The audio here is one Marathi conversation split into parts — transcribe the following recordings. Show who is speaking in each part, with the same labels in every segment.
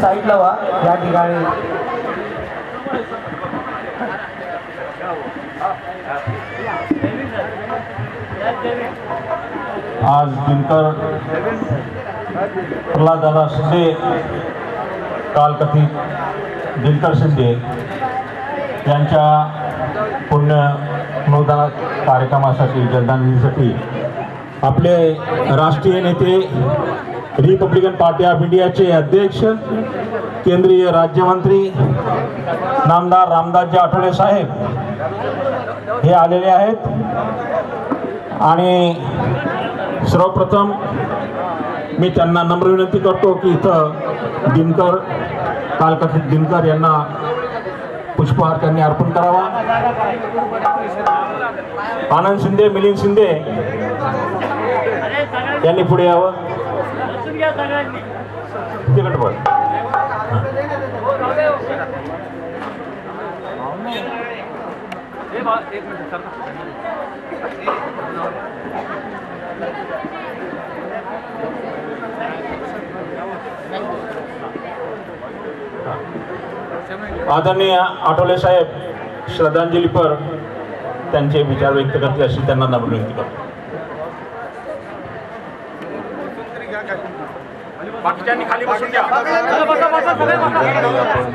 Speaker 1: साईडला व्हा या ठिकाणी.
Speaker 2: आज दिनकर प्रल्हादादा शिंदे कालकथित दिनकर शिंदे यांच्या पुण्य अनुदान कार्यक्रमासाठी श्रद्धांजलीसाठी आपले राष्ट्रीय नेते रिपब्लिकन पार्टी ऑफ इंडियाचे अध्यक्ष केंद्रीय राज्यमंत्री नामदार रामदासजी आठवले साहेब हे आलेले आहेत. आणि सर्वप्रथम मी त्यांना नम्र विनंती करतो की इथं दिनकर कालकथित दिनकर यांना पुष्पहार त्यांनी अर्पण करावा. आनंद शिंदे मिलिंद शिंदे यांनी पुढे यावं. तिकट आदरणीय आठवले साहेब श्रद्धांजलीपर त्यांचे विचार व्यक्त करते अशी त्यांना नम्र विनंती करतो.
Speaker 3: बाकीच्यांनी खाली बसून घ्या.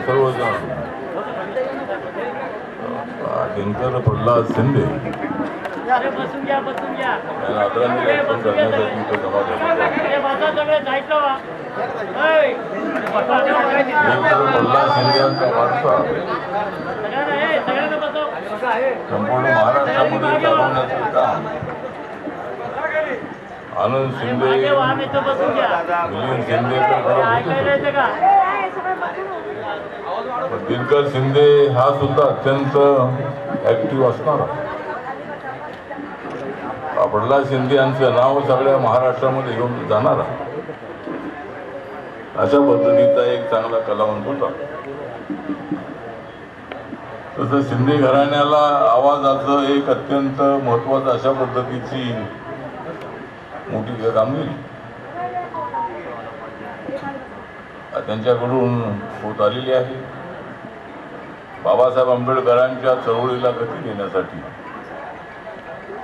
Speaker 4: सर्वजण. दिनकर प्रल्हाद शिंदे.
Speaker 5: अरे बसून घ्या बसून घ्या.
Speaker 4: यांना आदरांजली अर्पण करण्यासाठी इथं जमा झालेलो आहे.
Speaker 5: बसा सगळे जायचं वा. ऐ, बसा.
Speaker 4: दिनकर प्रल्हाद शिंदे यांचा वारसा. संपूर्ण महाराष्ट्रामध्ये चालवण्याचं काम. आनंद शिंदे मिलिंद शिंदे तर करत
Speaker 5: ऐकायला
Speaker 4: होते
Speaker 5: येतं का?
Speaker 4: पण दिनकर शिंदे हा सुद्धा अत्यंत ऍक्टिव्ह असणारा. प्रल्हाद शिंदे यांचं नाव सगळ्या महाराष्ट्रामध्ये घेऊन जाणारा. अशा पद्धतीचा एक चांगला कलावंत होता. तसं शिंदे घराण्याला आवाजाचं एक अत्यंत महत्वाचं अशा पद्धतीची मोठी आम्ही त्यांच्याकडून होत आलेली आहे. बाबासाहेब आंबेडकरांच्या चळवळीला गती देण्यासाठी.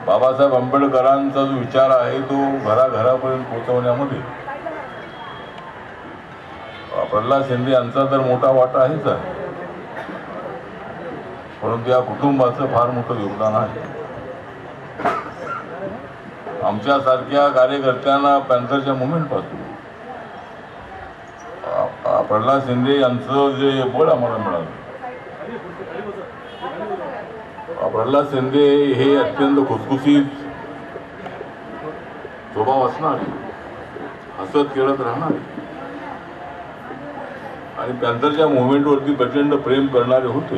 Speaker 4: बाबासाहेब आंबेडकरांचा जो विचार आहे तो घराघरापर्यंत पोहोचवण्यामध्ये. प्रल्हाद शिंदे यांचा तर मोठा वाटा आहेच आहे. परंतु या कुटुंबाचं फार मोठं योगदान आहे. आमच्यासारख्या कार्यकर्त्यांना पॅन्थरच्या मुवमेंटपासून आ- प्रल्हाद शिंदे यांचं जे बळ आम्हाला मिळालं. प्रल्हाद शिंदे हे अत्यंत खुसखुशीत स्वभाव असणारे हसत खेळत राहणारे. आणि पॅन्थरच्या मुवमेंटवरती प्रचंड प्रेम करणारे होते.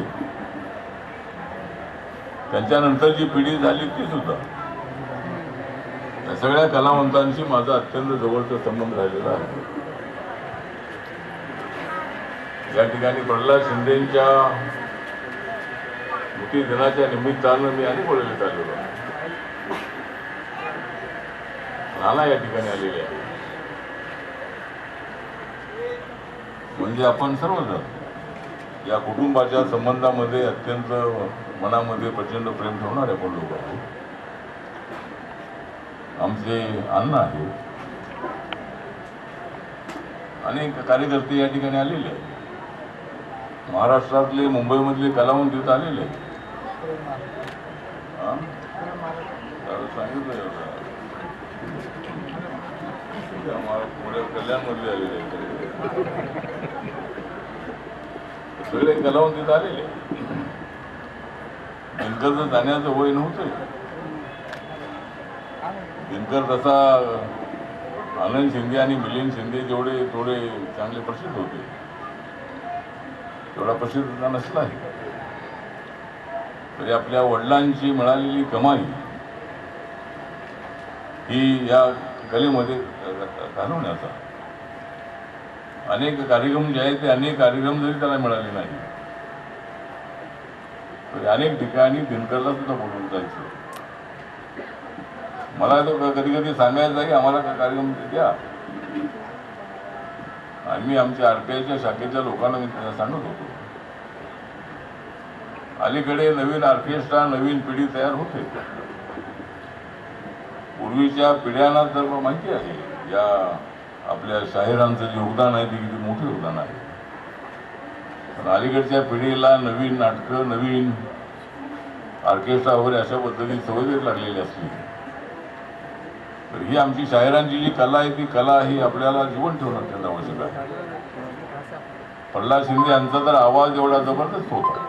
Speaker 4: त्यांच्यानंतर जी पिढी झाली ती सुद्धा. सगळ्या कलावंतांशी माझा अत्यंत जवळचा संबंध राहिलेला आहे. या ठिकाणी प्रल्हाद शिंदेच्या स्मृती दिनाच्या निमित्तानं मी अनेक वेळेला चाललेलो आहे. नाना या ठिकाणी आलेले आहे म्हणजे आपण सर्वजण या कुटुंबाच्या संबंधामध्ये अत्यंत मनामध्ये प्रचंड प्रेम ठेवणारे आपण लोक आहोत. आमचे अन्न आहे अनेक कार्यकर्ते या ठिकाणी आलेले आहेत. महाराष्ट्रातले मुंबईमधले कलावंत तिथं आलेले आहेत. सांगितलं कल्याणमधले आलेले आहेत. सगळे कलावंत तिथं आलेले आहेत. जाण्याचं वय नव्हतं दिनकर तसा आनंद शिंदे आणि मिलिंद शिंदे जेवढे थोडे चांगले प्रसिद्ध होते. तेवढा प्रसिद्ध नसला आहे. तरी आपल्या वडिलांची मिळालेली कमाई ही या कलेमध्ये घालवण्याचा. अनेक कार्यक्रम जे आहेत ते अनेक कार्यक्रम जरी त्याला मिळाले नाही तरी अनेक ठिकाणी दिनकरला सुद्धा बोलवून जायचं. मला तो कधी कधी सांगायचा की आम्हाला काय कार्यक्रम द्या. आम्ही आमच्या आरपीआयच्या शाखेच्या लोकांना मी त्यांना सांगत होतो. अलीकडे नवीन ऑर्केस्ट्रा नवीन पिढी तयार होते. पूर्वीच्या पिढ्यांना तर माहिती आहे या आपल्या शाहिरांचं जे योगदान आहे ते किती मोठं योगदान आहे. पण अलीकडच्या पिढीला नवीन नाटकं नवीन ऑर्केस्ट्रा वगैरे अशा पद्धतीने सवय लागलेली असली तर ही आमची शाहिरांची जी कला आहे ती कला ही आपल्याला जीवन ठेवणं अत्यंत आवश्यक आहे म्हणजे प्रल्हाद शिंदे यांचा तर आवाज एवढा जबरदस्त होता.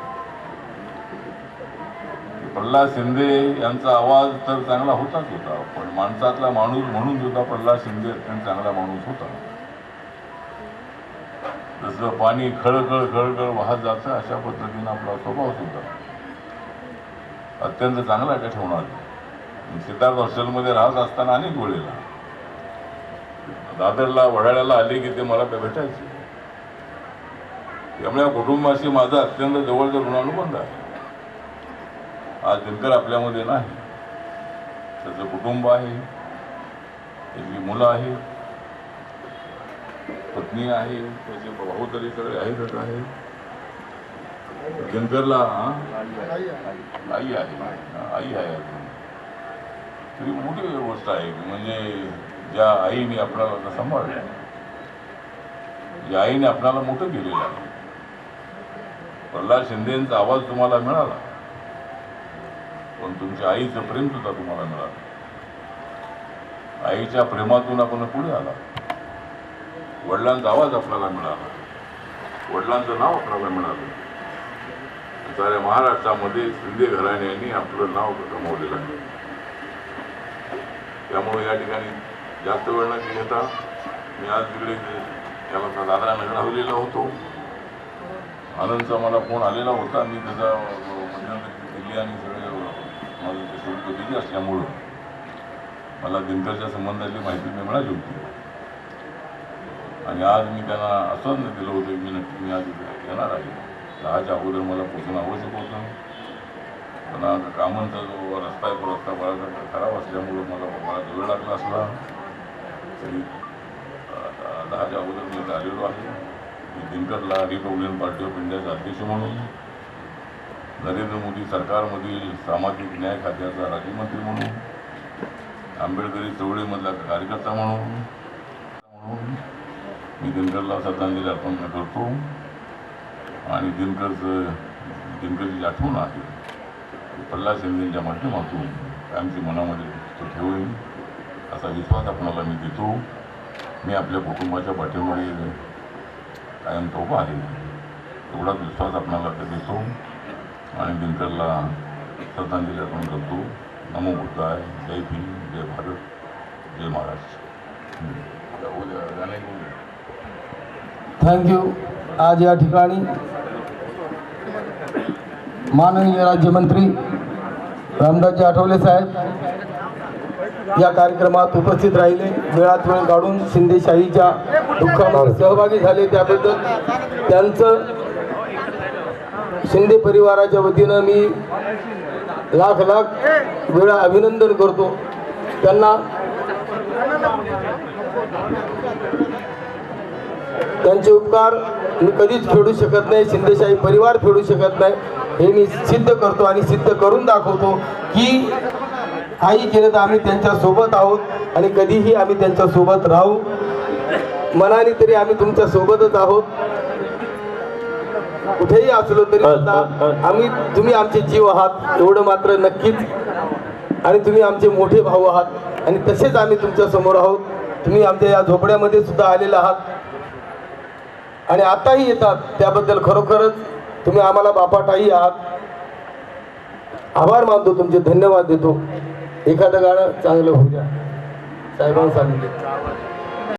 Speaker 4: प्रल्हाद शिंदे यांचा आवाज तर चांगला होताच होता पण माणसातला माणूस म्हणून सुद्धा प्रल्हाद शिंदे अत्यंत चांगला माणूस होता. जसं पाणी खळखळ खळखळ वाहत जातं अशा पद्धतीनं आपला स्वभाव सुद्धा अत्यंत चांगला त्या ठेवणार सिद्धार्थ हॉस्टेलमध्ये राहत असताना अनेक वेळेला दादरला वडाळ्याला आले की ते मला भेटायचे. त्यामुळे कुटुंबाशी माझा अत्यंत जवळचा ऋणानुबंध आहे. आज दिनकर आपल्यामध्ये नाही. त्याचं कुटुंब आहे. त्याची मुलं आहेत पत्नी आहे. त्याचे भाऊ तरी सगळे आहेतच आहे. दिनकरला आई आहे. आई आहे. ही तरी मोठी गोष्ट आहे. की म्हणजे ज्या आईने आपल्याला सांभाळल्या ज्या आईने आपल्याला मोठं केलेलं आहे. प्रल्हाद शिंदेचा आवाज तुम्हाला मिळाला पण तुमच्या आईचं प्रेम सुद्धा तुम्हाला मिळालं. आईच्या प्रेमातून आपण पुढे आला. वडिलांचा आवाज आपल्याला मिळाला. वडिलांचं नाव आपल्याला मिळालं. साऱ्या महाराष्ट्रामध्ये शिंदे घराण्याने आपलं नाव कमवलेलं आहे. त्यामुळे या ठिकाणी जास्त वेळ न घेता मी आज तिकडे त्याला दादरा नगर होतो. आनंदचा मला फोन आलेला होता. मी त्याचा दिल्ली आणि सगळे माझं ते शुल्क दिली असल्यामुळं मला दिनकरच्या संबंधातली माहिती मी मिळाली होती. आणि आज मी त्यांना आश्वासन दिलं होतं की मी नक्की मी आज येणार आहे. दहाच्या अगोदर मला पोचणं आवश्यक होतं. पण आज कामांचा जो रस्ता आहे तो रस्ता बराच खराब असल्यामुळं मला बराच वेळ लागला असला. तरी दहाच्या अगोदर मी आलेलो आहे. मी दिनकरला रिपब्लिकन पार्टी ऑफ इंडियाचा अध्यक्ष म्हणून नरेंद्र मोदी सरकारमधील सामाजिक न्याय खात्याचा राज्यमंत्री म्हणून आंबेडकरी चळवळीमधला कार्यकर्ता म्हणून म्हणून मी दिनकरला श्रद्धांजली अर्पण करतो. आणि दिनकरचं दिनकरची आठवण आहे. प्रल्हाद शिंदेच्या माध्यमातून कायमची मनामध्ये तो ठेवेन असा विश्वास आपणाला मी देतो. मी आपल्या कुटुंबाच्या पाठीमागे कायम तो उभा आहे. एवढाच विश्वास आपणाला ते देतो आणि दिनकरला श्रद्धांजली अर्पण करतो. नमो बुद्धाय जय भीम जय भारत जय महाराष्ट्र.
Speaker 1: थँक्यू आज या ठिकाणी माननीय राज्यमंत्री रामदासजी आठवले साहेब या कार्यक्रमात उपस्थित राहिले वेळात वेळ काढून शिंदेशाहीच्या दुःखामध्ये सहभागी झाले त्याबद्दल. त्यांचं शिंदे परिवाराच्या वतीनं मी लाख लाख वेळा अभिनंदन करतो. त्यांना त्यांचे उपकार मी कधीच फेडू शकत नाही शिंदेशाही परिवार फेडू शकत नाही. हे मी सिद्ध करतो आणि सिद्ध करून दाखवतो की काही केलं तर आम्ही त्यांच्यासोबत आहोत आणि कधीही आम्ही त्यांच्यासोबत राहू. मनाने तरी आम्ही तुमच्या सोबतच आहोत. कुठेही असलो तरी सुद्धा आम्ही तुम्ही आमचे जीव आहात एवढं मात्र नक्कीच. आणि तुम्ही आमचे मोठे भाऊ आहात आणि तसेच आम्ही तुमच्यासमोर आहोत. तुम्ही आमच्या या झोपड्यामध्ये सुद्धा आलेला आहात. आणि आताही येतात त्याबद्दल खरोखरच तुम्ही आम्हाला बापाटाही आहात. आभार मानतो तुमचे धन्यवाद देतो. एखादं गाणं चांगलं होऊ द्या. साहेबांना सांगितले